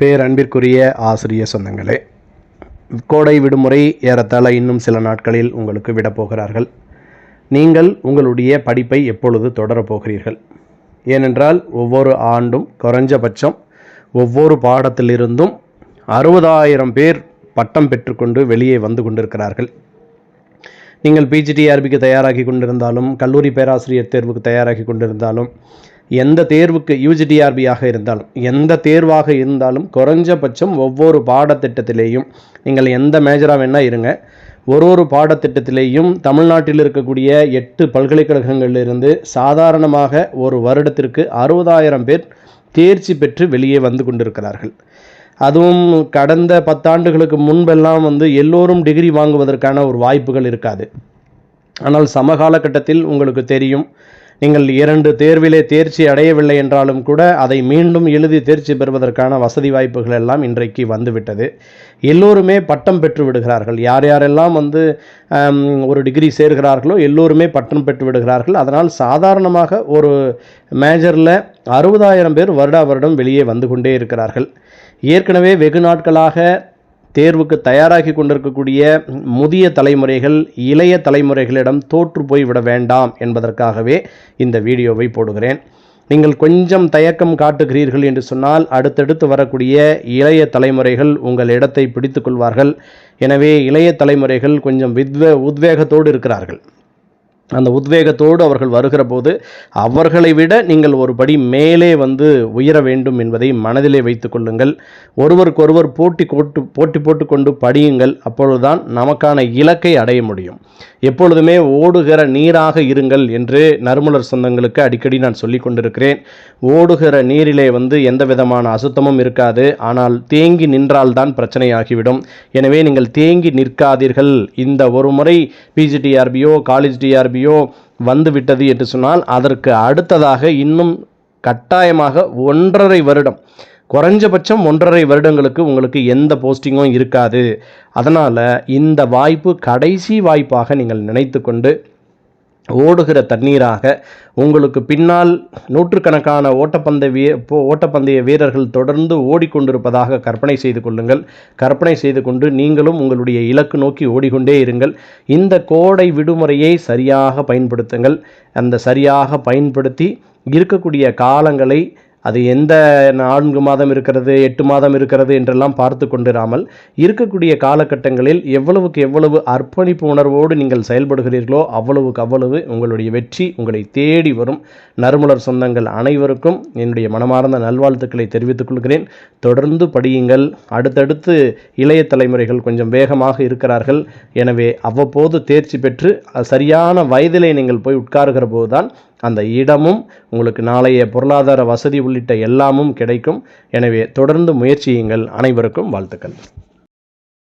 பேரன்பிற்குரிய ஆசிரிய சொந்தங்களே கோடை விடுமுறை ஏறத்தாழ இன்னும் சில நாட்களில் உங்களுக்கு விடப்போகிறார்கள் நீங்கள் உங்களுடைய படிப்பை எப்பொழுது தொடரப்போகிறீர்கள் ஏனென்றால் ஒவ்வொரு ஆண்டும் குறைஞ்சபட்சம் ஒவ்வொரு பாடத்திலிருந்தும் அறுபதாயிரம் பேர் பட்டம் பெற்றுக்கொண்டு வெளியே வந்து கொண்டிருக்கிறார்கள். நீங்கள் பிஜிடிஆர்பிக்கு தயாராகி கொண்டிருந்தாலும் கல்லூரி பேராசிரியர் தேர்வுக்கு தயாராகி கொண்டிருந்தாலும் எந்த தேர்வுக்கு யூஜிடிஆர்பியாக இருந்தாலும் எந்த தேர்வாக இருந்தாலும் குறைஞ்சபட்சம் ஒவ்வொரு பாடத்திட்டத்திலேயும் நீங்கள் எந்த மேஜராக வேணால் இருங்க. ஒரு ஒரு பாடத்திட்டத்திலேயும் தமிழ்நாட்டில் இருக்கக்கூடிய எட்டு பல்கலைக்கழகங்களிலிருந்து சாதாரணமாக ஒரு வருடத்திற்கு அறுபதாயிரம் பேர் தேர்ச்சி பெற்று வெளியே வந்து கொண்டிருக்கிறார்கள். அதுவும் கடந்த பத்தாண்டுகளுக்கு முன்பெல்லாம் வந்து எல்லோரும் டிகிரி வாங்குவதற்கான ஒரு வாய்ப்புகள் இருக்காது. ஆனால் சமகாலகட்டத்தில் உங்களுக்கு தெரியும் நீங்கள் இரண்டு தேர்விலே தேர்ச்சி அடையவில்லை என்றாலும் கூட அதை மீண்டும் எழுதி தேர்ச்சி பெறுவதற்கான வசதி வாய்ப்புகள் எல்லாம் இன்றைக்கு வந்துவிட்டது. எல்லோருமே பட்டம் பெற்று விடுகிறார்கள். யார் யாரெல்லாம் வந்து ஒரு டிகிரி சேர்கிறார்களோ எல்லோருமே பட்டம் பெற்று விடுகிறார்கள். அதனால் சாதாரணமாக ஒரு மேஜரில் அறுபதாயிரம் பேர் வருடா வருடம் வெளியே வந்து கொண்டே இருக்கிறார்கள். ஏற்கனவே வெகு நாட்களாக தேர்வுக்கு தயாராகி கொண்டிருக்கக்கூடிய முதிய தலைமுறைகள் இளைய தலைமுறைகளிடம் தோற்று போய் விட வேண்டாம் என்பதற்காகவே இந்த வீடியோவை போடுகிறேன். நீங்கள் கொஞ்சம் தயக்கம் காட்டுகிறீர்கள் என்று சொன்னால் அடுத்தடுத்து வரக்கூடிய இளைய தலைமுறைகள் உங்கள் இடத்தை பிடித்துக்கொள்வார்கள் எனவே இளைய தலைமுறைகள் கொஞ்சம் வித்வே உத்வேகத்தோடு இருக்கிறார்கள். அந்த உத்வேகத்தோடு அவர்கள் வருகிற போது அவர்களை விட நீங்கள் ஒரு படி மேலே வந்து உயர வேண்டும் என்பதை மனதிலே வைத்து கொள்ளுங்கள். ஒருவருக்கொருவர் போட்டி போட்டு போட்டி போட்டுக்கொண்டு படியுங்கள். அப்பொழுதுதான் நமக்கான இலக்கை அடைய முடியும். எப்பொழுதுமே ஓடுகிற நீராக இருங்கள் என்று நறுமலர் சொந்தங்களுக்கு அடிக்கடி நான் சொல்லிக் கொண்டிருக்கிறேன். ஓடுகிற நீரிலே வந்து எந்த விதமான அசுத்தமும் இருக்காது. ஆனால் தேங்கி நின்றால்தான் பிரச்சனையாகிவிடும். எனவே நீங்கள் தேங்கி நிற்காதீர்கள். இந்த ஒரு முறை பிஜிடிஆர்பியோ காலேஜ் டிஆர்பி வந்து விட்டது என்று சொன்னால் அதற்கு அடுத்ததாக இன்னும் கட்டாயமாக ஒன்றரை வருடம் குறைஞ்சபட்சம் ஒன்றரை வருடங்களுக்கு உங்களுக்கு எந்த போஸ்டிங்கும் இருக்காது. அதனால் இந்த வாய்ப்பு கடைசி வாய்ப்பாக நீங்கள் நினைத்து கொண்டு ஓடுகிற தண்ணீராக உங்களுக்கு பின்னால் நூற்றுக்கணக்கான ஓட்டப்பந்தய வீ ஓட்டப்பந்தய வீரர்கள் தொடர்ந்து ஓடிக்கொண்டிருப்பதாக கற்பனை செய்து கொள்ளுங்கள். கற்பனை செய்து கொண்டு நீங்களும் உங்களுடைய இலக்கு நோக்கி ஓடிக்கொண்டே இருங்கள். இந்த கோடை விடுமுறையை சரியாக பயன்படுத்துங்கள். அந்த சரியாக பயன்படுத்தி இருக்கக்கூடிய காலங்களை அது எந்த நான்கு மாதம் இருக்கிறது எட்டு மாதம் இருக்கிறது என்றெல்லாம் பார்த்து கொண்டிராமல் இருக்கக்கூடிய காலகட்டங்களில் எவ்வளவுக்கு எவ்வளவு அர்ப்பணிப்பு உணர்வோடு நீங்கள் செயல்படுகிறீர்களோ அவ்வளவுக்கு அவ்வளவு உங்களுடைய வெற்றி உங்களை தேடி வரும். நறுமலர் சொந்தங்கள் அனைவருக்கும் என்னுடைய மனமார்ந்த நல்வாழ்த்துக்களை தெரிவித்துக் கொள்கிறேன். தொடர்ந்து படியுங்கள். அடுத்தடுத்து இளைய தலைமுறைகள் கொஞ்சம் வேகமாக இருக்கிறார்கள். எனவே அவ்வப்போது தேர்ச்சி பெற்று சரியான வயதிலே நீங்கள் போய் உட்காருகிற போதுதான் அந்த இடமும் உங்களுக்கு நாளைய பொருளாதார வசதி உள்ளிட்ட எல்லாமும் கிடைக்கும். எனவே தொடர்ந்து முயற்சியுங்கள். அனைவருக்கும் வாழ்த்துக்கள்.